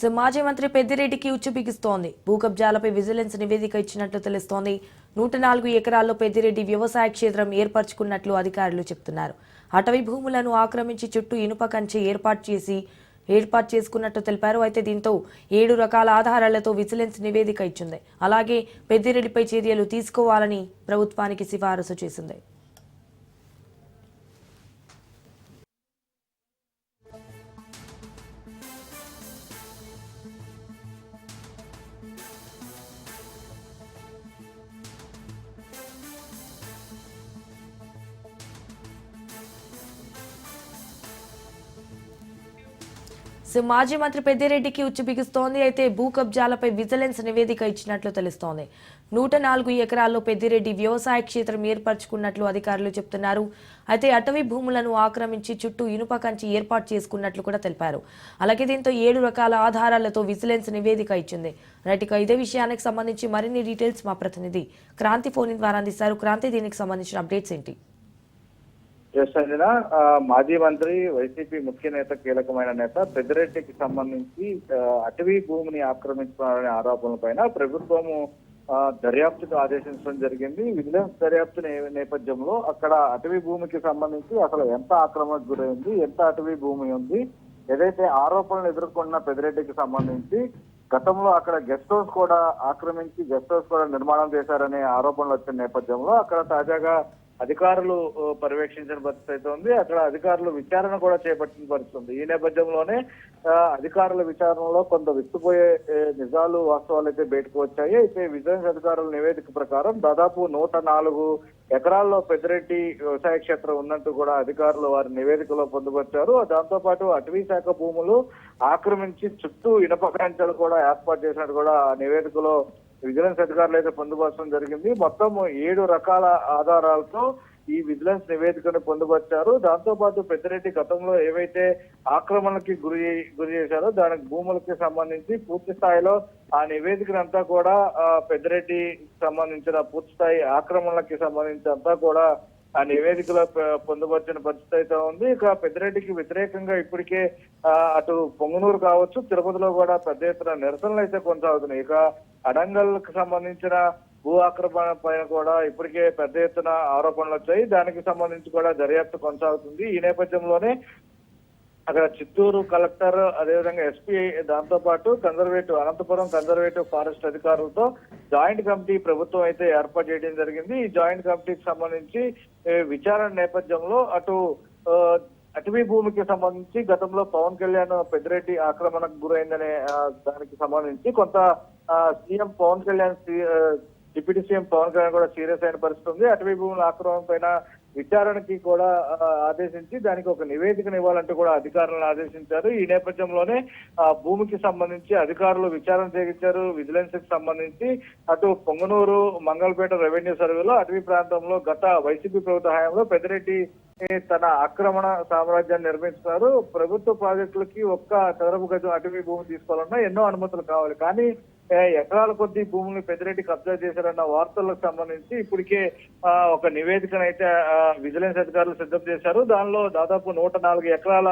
So మాజీ మంత్రి పెద్దిరెడ్డికి ఉచ్చు బిగిస్తోంది భూ కబ్జాలపై విజిలెన్స్ నివేదిక ఇచ్చినట్లు తెలుస్తోంది. నూట నాలుగు ఎకరాల్లో పెద్దిరెడ్డి వ్యవసాయ క్షేత్రం ఏర్పరచుకున్నట్లు అధికారులు చెప్తున్నారు. అటవీ భూములను ఆక్రమించి చుట్టూ ఇనుప కంచె ఏర్పాటు చేసి ఏర్పాటు చేసుకున్నట్టు తెలిపారు. అయితే దీంతో ఏడు రకాల ఆధారాలతో విజిలెన్స్ నివేదిక ఇచ్చింది. అలాగే పెద్దిరెడ్డిపై చర్యలు తీసుకోవాలని ప్రభుత్వానికి సిఫారసు చేసింది. సో మాజీ మంత్రి పెద్దిరెడ్డికి ఉచ్చు బిగుస్తోంది. అయితే భూ కబ్జాలపై విజిలెన్స్ నివేదిక ఇచ్చినట్లు తెలుస్తోంది. నూట నాలుగు ఎకరాల్లో పెద్దిరెడ్డి వ్యవసాయ క్షేత్రం ఏర్పరచుకున్నట్లు అధికారులు చెప్తున్నారు. అయితే అటవీ భూములను ఆక్రమించి చుట్టూ ఇనుప కంచి ఏర్పాటు చేసుకున్నట్లు కూడా తెలిపారు. అలాగే దీంతో ఏడు రకాల ఆధారాలతో విజిలెన్స్ నివేదిక ఇచ్చింది. రైట్ ఇదే విషయానికి సంబంధించి మరిన్ని డీటెయిల్స్ మా ప్రతినిధి క్రాంతి ఫోన్ ద్వారా అందిస్తారు. క్రాంతి దీనికి సంబంధించిన అప్డేట్స్ ఏంటి? ఎస్ మాజీ మంత్రి వైసీపీ ముఖ్య నేత కీలకమైన నేత పెద్దిరెడ్డికి సంబంధించి అటవీ భూమిని ఆక్రమించుకున్నారనే ఆరోపణలపైన ప్రభుత్వము దర్యాప్తుకు ఆదేశించడం జరిగింది. విజిలెన్స్ దర్యాప్తు నే- నేపథ్యంలో అక్కడ అటవీ భూమికి సంబంధించి అసలు ఎంత ఆక్రమణకు గురైంది ఎంత అటవీ భూమి ఉంది ఏదైతే ఆరోపణలు ఎదుర్కొన్న పెద్దిరెడ్డికి సంబంధించి గతంలో అక్కడ గెస్ట్ హౌస్ కూడా ఆక్రమించి గెస్ట్ హౌస్ కూడా నిర్మాణం చేశారనే ఆరోపణలు వచ్చిన నేపథ్యంలో అక్కడ తాజాగా అధికారులు పర్యవేక్షించిన పరిస్థితి అయితే ఉంది. అక్కడ అధికారులు విచారణ కూడా చేపట్టిన పరిస్థితి ఉంది. ఈ నేపథ్యంలోనే అధికారుల విచారణలో కొంత విస్తుపోయే నిజాలు వాస్తవాలు అయితే బయటకు వచ్చాయి. అయితే విజిలెన్స్ అధికారుల నివేదిక ప్రకారం దాదాపు నూట నాలుగు ఎకరాల్లో పెద్దిరెడ్డి వ్యవసాయ క్షేత్రం ఉన్నట్టు కూడా అధికారులు వారి నివేదికలో పొందుపరిచారు. దాంతో పాటు అటవీ శాఖ భూములు ఆక్రమించి చుట్టూ ఇనప కంచెలు కూడా ఏర్పాటు చేసినట్టు కూడా ఆ నివేదికలో విజిలెన్స్ అధికారులు అయితే పొందుపరచడం జరిగింది. మొత్తం ఏడు రకాల ఆధారాలతో ఈ విజిలెన్స్ నివేదికను పొందుపరిచారు. దాంతో పాటు పెద్దిరెడ్డి గతంలో ఏవైతే ఆక్రమణకి గురి గురి చేశారో దానికి భూములకి సంబంధించి పూర్తి స్థాయిలో ఆ నివేదికనంతా కూడా పెద్దిరెడ్డి సంబంధించిన పూర్తి స్థాయి ఆక్రమణలకి సంబంధించి అంతా కూడా ఆ నివేదికలో పొందుపరిచిన పరిస్థితి అయితే ఉంది. ఇక పెద్దిరెడ్డికి వ్యతిరేకంగా ఇప్పటికే అటు పొంగనూరు కావచ్చు తిరుపతిలో కూడా పెద్ద ఎత్తున నిరసనలు అయితే కొనసాగుతున్నాయి. ఇక అడంగల్కు సంబంధించిన భూ ఆక్రమణ పైన కూడా ఇప్పటికే పెద్ద ఎత్తున ఆరోపణలు వచ్చాయి. దానికి సంబంధించి కూడా దర్యాప్తు కొనసాగుతుంది. ఈ నేపథ్యంలోనే అక్కడ చిత్తూరు కలెక్టర్ అదేవిధంగా ఎస్పీ దాంతో పాటు కన్జర్వేటివ్ అనంతపురం కన్జర్వేటివ్ ఫారెస్ట్ అధికారులతో జాయింట్ కమిటీ ప్రభుత్వం అయితే ఏర్పాటు చేయడం జరిగింది. ఈ జాయింట్ కమిటీకి సంబంధించి విచారణ నేపథ్యంలో అటు అటవీ భూమికి సంబంధించి గతంలో పవన్ కళ్యాణ్ పెద్దిరెడ్డి ఆక్రమణకు గురైందనే దానికి సంబంధించి కొంత CM Pawan Kalyan deputy CM Pawan Kalyan కూడా సీరియస్ అయిన పరిస్థితి ఉంది అటవీ భూముల ఆక్రమణ పైన విచారణకి కూడా ఆదేశించి దానికి ఒక నివేదికను ఇవ్వాలంటూ కూడా అధికారులను ఆదేశించారు. ఈ నేపథ్యంలోనే ఆ భూమికి సంబంధించి అధికారులు విచారణ చేయించారు. విజిలెన్స్కి సంబంధించి అటు పొంగనూరు మంగళపేట రెవెన్యూ సర్వేలో అటవీ ప్రాంతంలో గత వైసీపీ ప్రభుత్వ హయాంలో పెద్దిరెడ్డి తన ఆక్రమణ సామ్రాజ్యాన్ని నిర్మిస్తున్నారు ప్రభుత్వ ప్రాజెక్టులకి ఒక్క చదరపు గజం అటవీ భూమి తీసుకోవాలన్నా ఎన్నో అనుమతులు కావాలి. కానీ ఎకరాల కొద్ది భూములు పెద్దిరెడ్డి కబ్జా చేశారన్న వార్తలకు సంబంధించి ఇప్పటికే ఒక నివేదికను అయితే ఆ, విజిలెన్స్ అధికారులు సిద్ధం చేశారు. దానిలో దాదాపు నూట నాలుగు ఎకరాల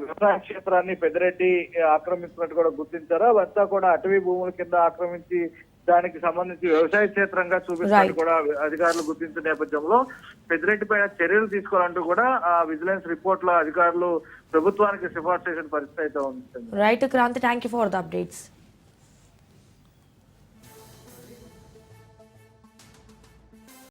వ్యవసాయ క్షేత్రాన్ని పెద్దిరెడ్డి ఆక్రమించినట్టు కూడా గుర్తించారు. అవంతా కూడా అటవీ భూముల కింద ఆక్రమించి దానికి సంబంధించి వ్యవసాయ క్షేత్రంగా చూపిస్తున్నట్టు Right. కూడా అధికారులు గుర్తించిన నేపథ్యంలో పెద్దిరెడ్డి పైన చర్యలు తీసుకోవాలంటూ కూడా ఆ విజిలెన్స్ రిపోర్ట్లో అధికారులు ప్రభుత్వానికి సిఫార్సు చేసిన పరిస్థితి అయితే ఉంది. Right Kranti thank you for the updates